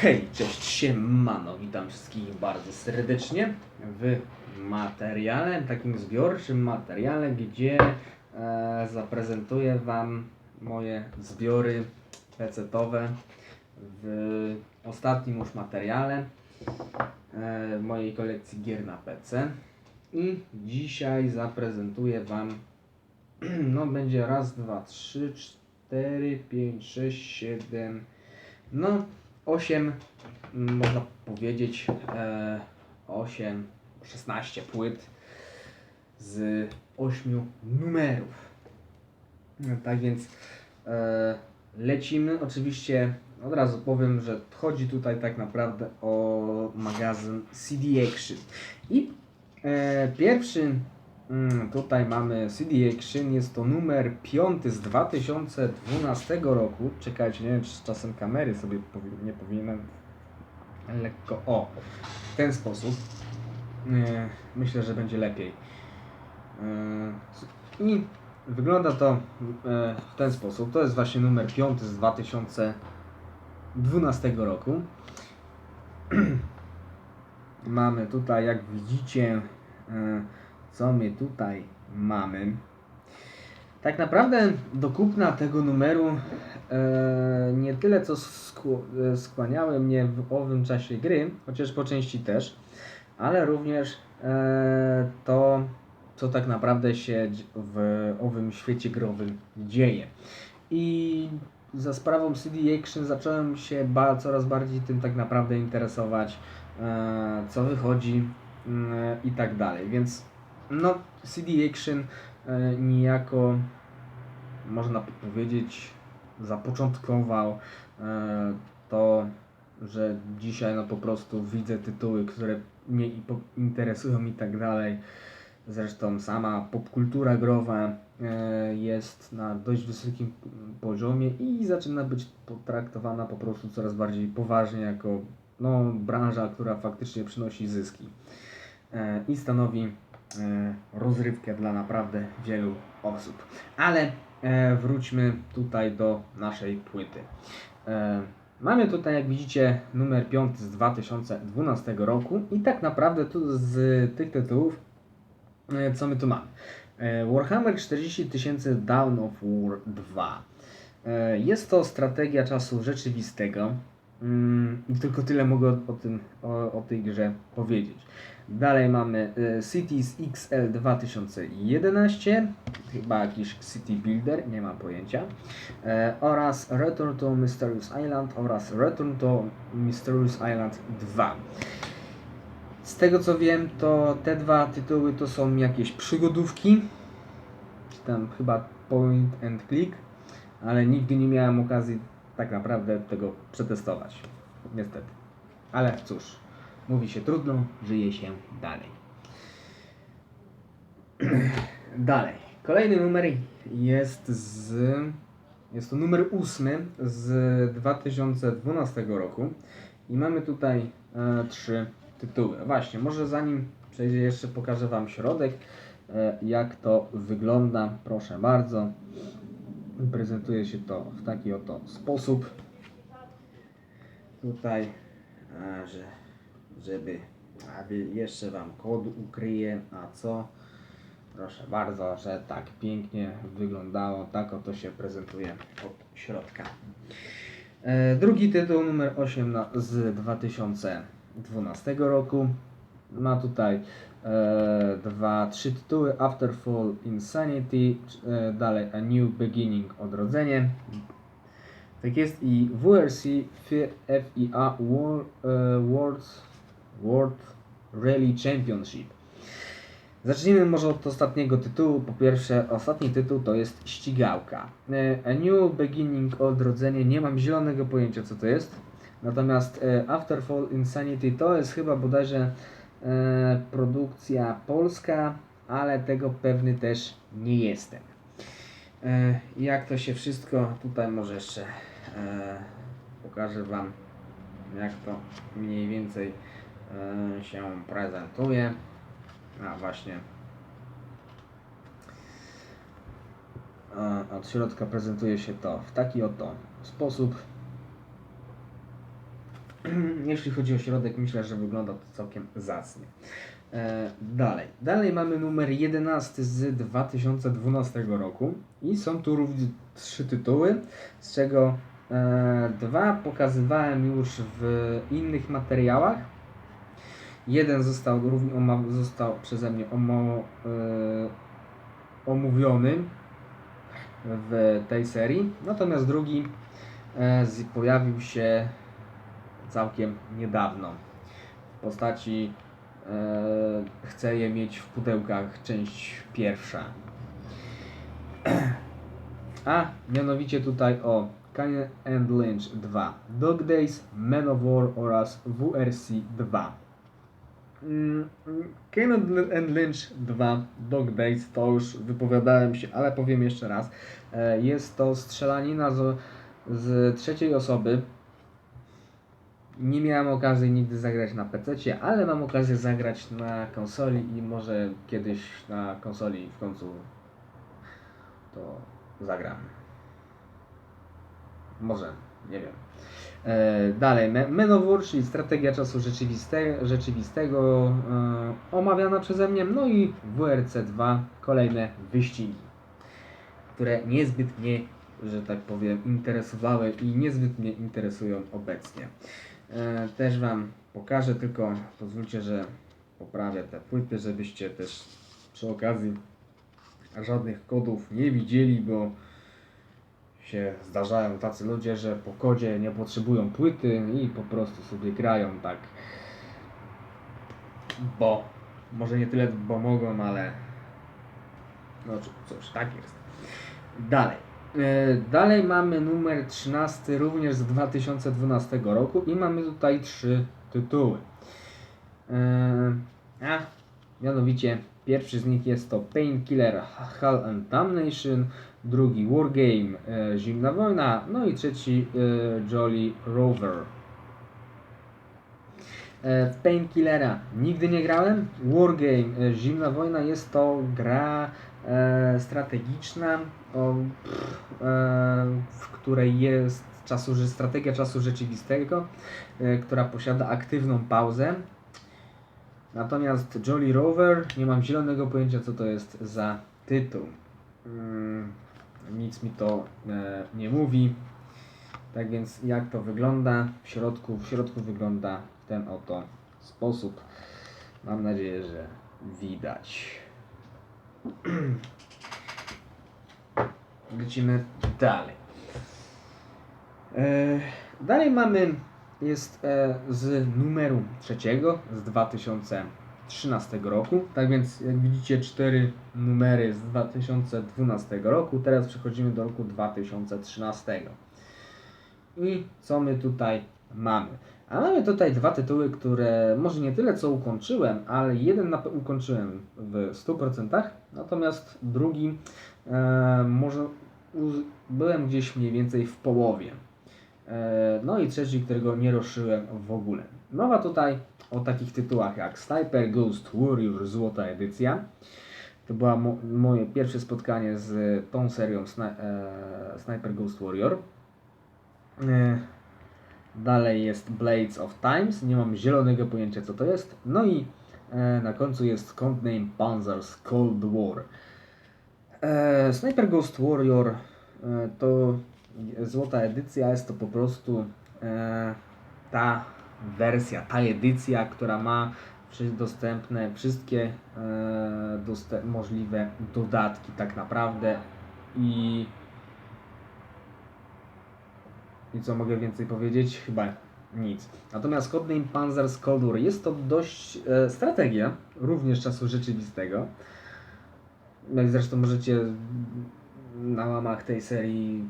Hej, cześć, siemano, witam wszystkich bardzo serdecznie w materiale, takim zbiorczym materiale, gdzie e, zaprezentuję Wam moje zbiory pecetowe w ostatnim już materiale e, mojej kolekcji gier na PC i dzisiaj zaprezentuję Wam no będzie raz, dwa, trzy, cztery, pięć, sześć, siedem, no 8, można powiedzieć, e, 8, 16 płyt z 8 numerów. No, tak więc e, lecimy. Oczywiście od razu powiem, że chodzi tutaj tak naprawdę o magazyn CD Action. I e, pierwszy mm, tutaj mamy CD Action, jest to numer 5 z 2012 roku. Czekajcie, nie wiem czy z czasem kamery sobie powi- nie powinienem lekko o w ten sposób. Myślę, że będzie lepiej. E, I wygląda to e, w ten sposób. To jest właśnie numer 5 z 2012 roku. Mamy tutaj, jak widzicie, e, co my tutaj mamy. Tak naprawdę do kupna tego numeru e, nie tyle co e, skłaniały mnie w owym czasie gry, chociaż po części też, ale również e, to, co tak naprawdę się w owym świecie growym dzieje. I za sprawą CD Action zacząłem się ba- coraz bardziej tym tak naprawdę interesować, e, co wychodzi mm, i tak dalej. Więc no, CD Action e, niejako można powiedzieć zapoczątkował e, to, że dzisiaj no po prostu widzę tytuły, które mnie interesują i tak dalej. Zresztą sama popkultura growa e, jest na dość wysokim poziomie i zaczyna być potraktowana po prostu coraz bardziej poważnie jako no, branża, która faktycznie przynosi zyski i stanowi rozrywkę dla naprawdę wielu osób. Ale e, wróćmy tutaj do naszej płyty. E, mamy tutaj, jak widzicie, numer 5 z 2012 roku i tak naprawdę tu z tych tytułów, e, co my tu mamy? E, Warhammer 40 000 Dawn of War 2. E, jest to strategia czasu rzeczywistego. Mm, tylko tyle mogę o, tym, o, o tej grze powiedzieć. Dalej mamy e, Cities XL 2011, chyba jakiś City Builder, nie mam pojęcia. E, oraz Return to Mysterious Island oraz Return to Mysterious Island 2. Z tego co wiem, to te dwa tytuły to są jakieś przygodówki, czy tam chyba point and click, ale nigdy nie miałem okazji tak naprawdę tego przetestować. Niestety. Ale cóż, mówi się trudno, żyje się dalej. dalej. Kolejny numer jest z. Jest to numer ósmy z 2012 roku. I mamy tutaj e, trzy tytuły. Właśnie, może zanim przejdzie, jeszcze pokażę Wam środek, e, jak to wygląda. Proszę bardzo. Prezentuje się to w taki oto sposób. Tutaj, a, że, żeby, aby jeszcze Wam kod ukryję, a co? Proszę bardzo, że tak pięknie wyglądało, tak oto się prezentuje od środka. E, drugi tytuł, numer 8 na, z 2012 roku. Ma tutaj dwa, trzy tytuły: Afterfall Insanity, e, dalej A New Beginning Odrodzenie. Tak jest i WRC FIA World, e, World, World Rally Championship. Zacznijmy może od ostatniego tytułu. Po pierwsze, ostatni tytuł to jest ścigałka. E, A New Beginning Odrodzenie, nie mam zielonego pojęcia co to jest. Natomiast e, Afterfall Insanity to jest chyba bodajże e, produkcja polska, ale tego pewny też nie jestem. E, jak to się wszystko tutaj może jeszcze e, pokażę Wam, jak to mniej więcej e, się prezentuje. A właśnie. E, Od środka prezentuje się to w taki oto sposób. jeśli chodzi o środek, myślę, że wygląda to całkiem zacnie. E, dalej. Dalej mamy numer 11 z 2012 roku i są tu również trzy tytuły, z czego e, dwa pokazywałem już w innych materiałach. Jeden został również oma- został przeze mnie omo, e, omówiony w tej serii, natomiast drugi e, pojawił się całkiem niedawno w postaci e, chcę je mieć w pudełkach część pierwsza. A mianowicie tutaj o Kanye and Lynch 2 Dog Days, Men of War oraz WRC 2. Mm, Kane and Lynch 2 Dog Days to już wypowiadałem się, ale powiem jeszcze raz. E, Jest to strzelanina z, z trzeciej osoby. Nie miałem okazji nigdy zagrać na PC, ale mam okazję zagrać na konsoli i może kiedyś na konsoli w końcu to zagram. Może, nie wiem. E, dalej, Me- Men of War, czyli strategia czasu rzeczywiste, rzeczywistego, e, omawiana przeze mnie, no i WRC 2, kolejne wyścigi, które niezbyt mnie, że tak powiem, interesowały i niezbyt mnie interesują obecnie. E, też Wam pokażę, tylko pozwólcie, że poprawię te płyty, żebyście też przy okazji żadnych kodów nie widzieli, bo się zdarzają tacy ludzie, że po kodzie nie potrzebują płyty i po prostu sobie grają tak. Bo może nie tyle, bo mogą, ale no cóż, tak jest. Dalej. E, Dalej mamy numer 13, również z 2012 roku i mamy tutaj trzy tytuły. E, A mianowicie pierwszy z nich jest to Painkiller Hell and Damnation, drugi Wargame e, Zimna Wojna, no i trzeci Jolly Rover. Painkillera nigdy nie grałem. Wargame Zimna Wojna jest to gra e, strategiczna, o, pff, e, w której jest czasu, strategia czasu rzeczywistego, e, która posiada aktywną pauzę. Natomiast Jolly Rover nie mam zielonego pojęcia co to jest za tytuł. Mm, nic mi to e, nie mówi. Tak więc jak to wygląda w środku? W środku wygląda w ten oto sposób. Mam nadzieję, że widać. Lecimy dalej. E, dalej mamy, jest e, z numeru trzeciego z 2013 roku. Tak więc jak widzicie cztery numery z 2012 roku. Teraz przechodzimy do roku 2013. I co my tutaj mamy? A mamy tutaj dwa tytuły, które może nie tyle co ukończyłem, ale jeden ukończyłem w 100%, natomiast drugi e, może byłem gdzieś mniej więcej w połowie. E, no i trzeci, którego nie ruszyłem w ogóle. Mowa tutaj o takich tytułach jak Sniper Ghost Warrior Złota Edycja. To było mo- moje pierwsze spotkanie z tą serią Sni- e, Sniper Ghost Warrior. E, Dalej jest Blades of Times, nie mam zielonego pojęcia co to jest. No i e, na końcu jest Codename Panzer's Cold War. E, Sniper Ghost Warrior e, to złota edycja, jest to po prostu e, ta wersja, ta edycja, która ma dostępne wszystkie e, doste- możliwe dodatki tak naprawdę i i co mogę więcej powiedzieć? Chyba nic. Natomiast Codename Panzer's Cold War jest to dość e, strategia, również czasu rzeczywistego. Jak zresztą możecie na łamach tej serii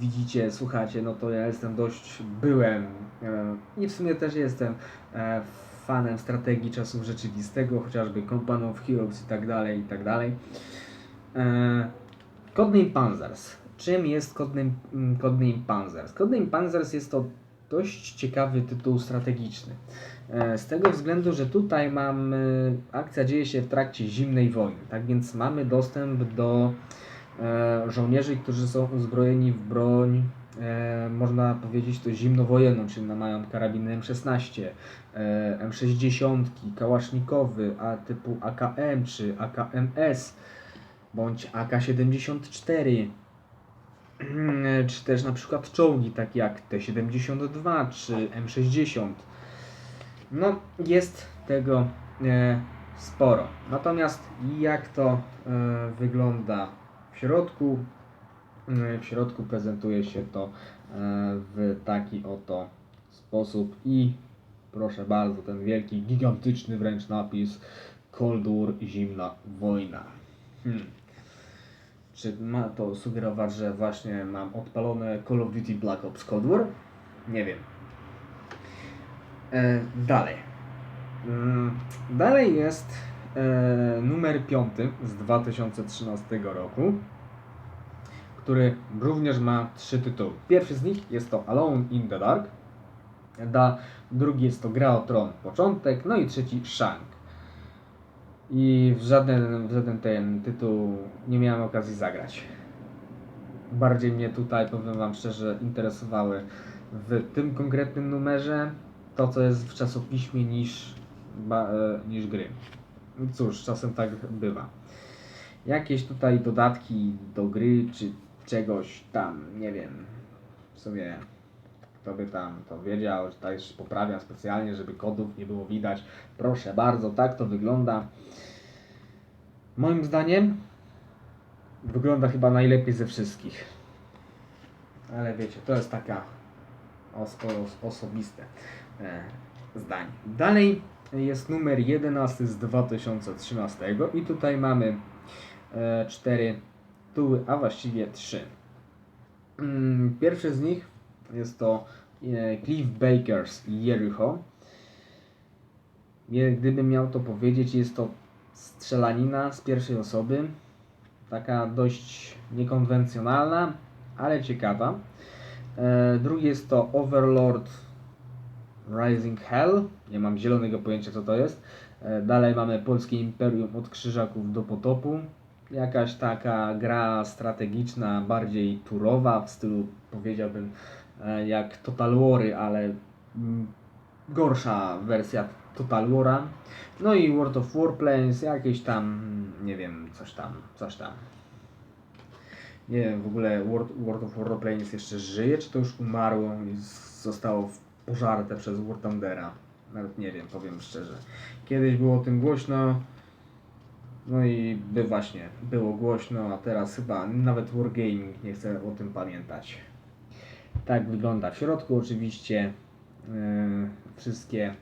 widzicie, słuchacie, no to ja jestem dość, byłem e, i w sumie też jestem e, fanem strategii czasu rzeczywistego, chociażby Company of Heroes i tak dalej, i tak dalej. E, Codename Panzers. Czym jest Codename, mm, Codename Panzers? Codename Panzers jest to dość ciekawy tytuł strategiczny. E, Z tego względu, że tutaj mamy, akcja dzieje się w trakcie zimnej wojny, tak więc mamy dostęp do e, żołnierzy, którzy są uzbrojeni w broń, e, można powiedzieć to zimnowojenną, czyli mają karabiny M16, e, M60, kałasznikowy, a typu AKM czy AKMS, bądź AK-74, czy też na przykład czołgi takie jak T-72 czy M60. No, jest tego e, sporo. Natomiast jak to e, wygląda w środku? E, W środku prezentuje się to e, w taki oto sposób i proszę bardzo, ten wielki, gigantyczny wręcz napis Cold War, zimna wojna. Hmm. Czy ma to sugerować, że właśnie mam odpalone Call of Duty Black Ops Cold War? Nie wiem. E, dalej. Mm, dalej jest e, numer 5 z 2013 roku, który również ma trzy tytuły. Pierwszy z nich jest to Alone in the Dark, da, drugi jest to Gra o Tron Początek, no i trzeci Shank. I w żaden, w żaden ten tytuł nie miałem okazji zagrać. Bardziej mnie tutaj, powiem Wam szczerze, interesowały w tym konkretnym numerze to, co jest w czasopiśmie niż, ba, e, niż gry. Cóż, czasem tak bywa. Jakieś tutaj dodatki do gry, czy czegoś tam, nie wiem. W sumie by tam to wiedział, że też poprawiam specjalnie, żeby kodów nie było widać. Proszę bardzo, tak to wygląda. Moim zdaniem wygląda chyba najlepiej ze wszystkich. Ale wiecie, to jest taka os os osobiste e, zdanie. Dalej jest numer 11 z 2013 i tutaj mamy e, cztery tytuły, a właściwie trzy. Mm, Pierwszy z nich jest to Cliff Bakers Jericho. Je- Gdybym miał to powiedzieć, jest to strzelanina z pierwszej osoby. Taka dość niekonwencjonalna, ale ciekawa. E, drugi jest to Overlord Rising Hell. Nie mam zielonego pojęcia co to jest. E, dalej mamy Polskie Imperium od Krzyżaków do Potopu. Jakaś taka gra strategiczna, bardziej turowa, w stylu powiedziałbym e, jak Total Wary, ale mm, gorsza wersja Total War'a. No i World of Warplanes, jakieś tam, nie wiem, coś tam, coś tam. Nie wiem, w ogóle World, World of Warplanes jeszcze żyje, czy to już umarło i zostało pożarte przez War Thundera. Nawet nie wiem, powiem szczerze. Kiedyś było o tym głośno, no i by właśnie było głośno, a teraz chyba nawet Wargaming nie chce o tym pamiętać. Tak wygląda w środku oczywiście. Yy, wszystkie,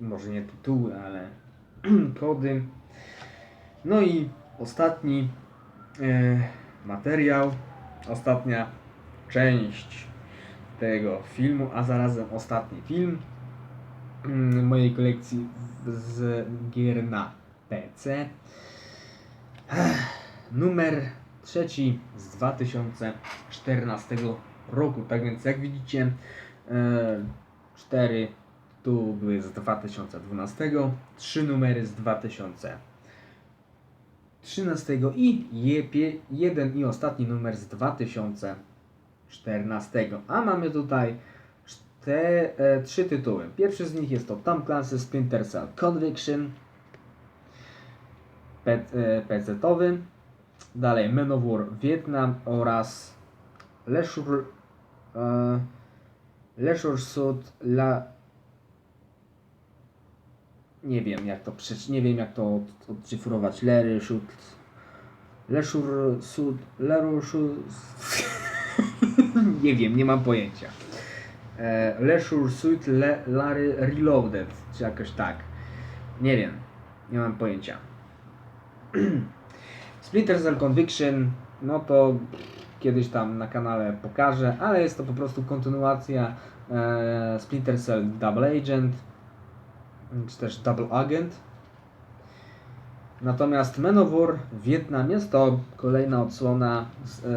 może nie tytuły, ale kody. No i ostatni yy, materiał, ostatnia część tego filmu, a zarazem ostatni film mm, mojej kolekcji z gier na PC. Numer trzeci z 2014 roku. Tak więc jak widzicie, e, cztery tu były z 2012, trzy numery z 2013 i jeden i ostatni numer z 2014. A mamy tutaj czte, e, trzy tytuły. Pierwszy z nich jest to Tom Clancy Splinter Cell Conviction, P- e. Dalej Men of War Vietnam oraz Leisure, Leisure Suit La... Nie wiem jak to przecież nie wiem jak to od- odcyfrować. Leisure Suit Leisure Suit Leisure Suit Nie wiem, nie mam pojęcia. E, Leisure Suit Le, Larry Reloaded, czy jakoś tak. Nie wiem, nie mam pojęcia. Splinter Cell Conviction, no to kiedyś tam na kanale pokażę, ale jest to po prostu kontynuacja e, Splinter Cell Double Agent, czy też Double Agent. Natomiast Men of War Vietnam jest to kolejna odsłona z e,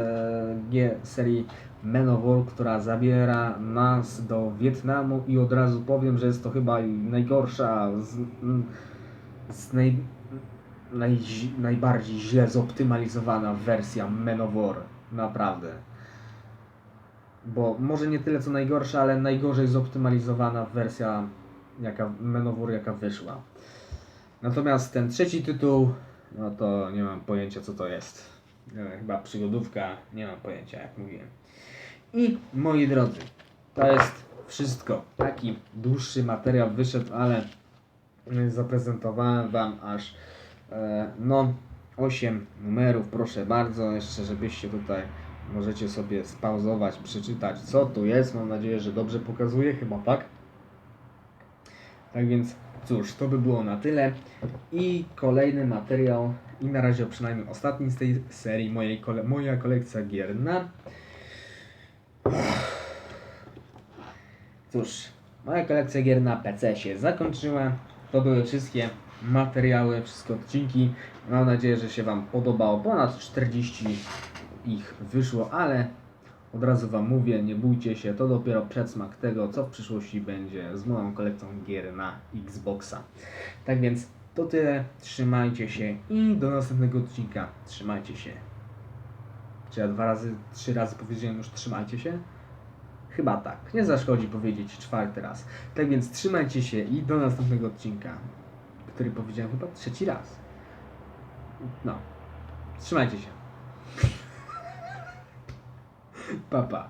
G serii Men of War, która zabiera nas do Wietnamu i od razu powiem, że jest to chyba najgorsza z, z naj, naj, najbardziej źle zoptymalizowana wersja Men of War. Naprawdę. Bo może nie tyle co najgorsza, ale najgorzej zoptymalizowana wersja jaka Men of War, jaka wyszła. Natomiast ten trzeci tytuł, no to nie mam pojęcia co to jest. Chyba przygodówka, nie mam pojęcia jak mówiłem. I moi drodzy, to jest wszystko. Taki dłuższy materiał wyszedł, ale zaprezentowałem Wam aż e, no 8 numerów. Proszę bardzo, jeszcze żebyście tutaj możecie sobie spauzować, przeczytać co tu jest. Mam nadzieję, że dobrze pokazuję, chyba tak. Tak więc cóż, to by było na tyle. I kolejny materiał, i na razie przynajmniej ostatni z tej serii, mojej kole moja kolekcja gier na Cóż, moja kolekcja gier na PC się zakończyła. To były wszystkie materiały, wszystkie odcinki. Mam nadzieję, że się Wam podobało. Ponad 40 ich wyszło, ale od razu Wam mówię, nie bójcie się, to dopiero przedsmak tego, co w przyszłości będzie z moją kolekcją gier na Xboxa. Tak więc to tyle, trzymajcie się i do następnego odcinka. Trzymajcie się. Czy ja dwa razy, trzy razy powiedziałem już trzymajcie się? Chyba tak. Nie zaszkodzi powiedzieć czwarty raz. Tak więc trzymajcie się i do następnego odcinka, który powiedziałem chyba trzeci raz. No. Trzymajcie się. Pa, pa.